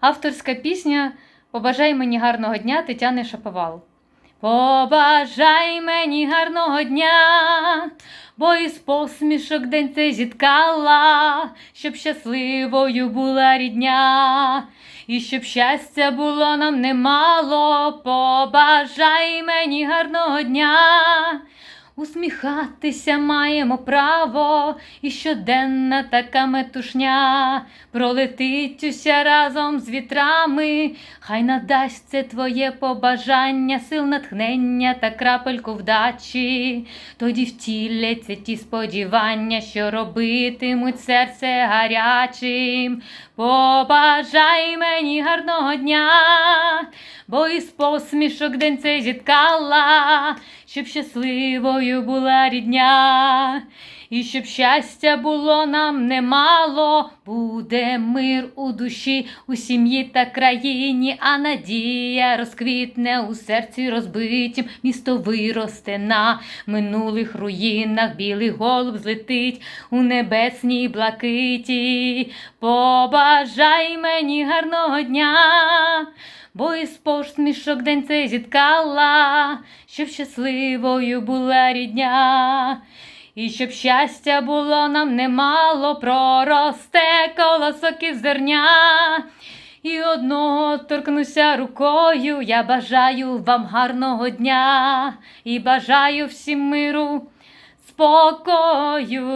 Авторська пісня Побажай мені гарного дня Тетяни Шаповал. Побажай мені гарного дня, бо із посмішок день цей зіткала, щоб щасливою була рідня, і щоб щастя було нам немало. Побажай мені гарного дня. Усміхатися маємо право, і щоденна така метушня пролетить уся разом з вітрами, хай надасть це твоє побажання, сил натхнення та крапельку вдачі. Тоді втіляться ті сподівання, що робитимуть серце гарячим. Побажай мені гарного дня, бо із посмішок день цей зіткала, щоб щасливою була рідня, і щоб щастя було нам немало, буде мир у душі, у сім'ї та країні, а надія розквітне у серці розбитім, місто виросте на минулих руїнах, білий голуб злетить у небесній блакиті. Побажай мені гарного дня бо із посмішок день цей зіткала, щоб щасливою була рідня, і щоб щастя було нам немало, проросте колосок із зерня. І одного торкнуся рукою, я бажаю вам гарного дня і бажаю всім миру, спокою.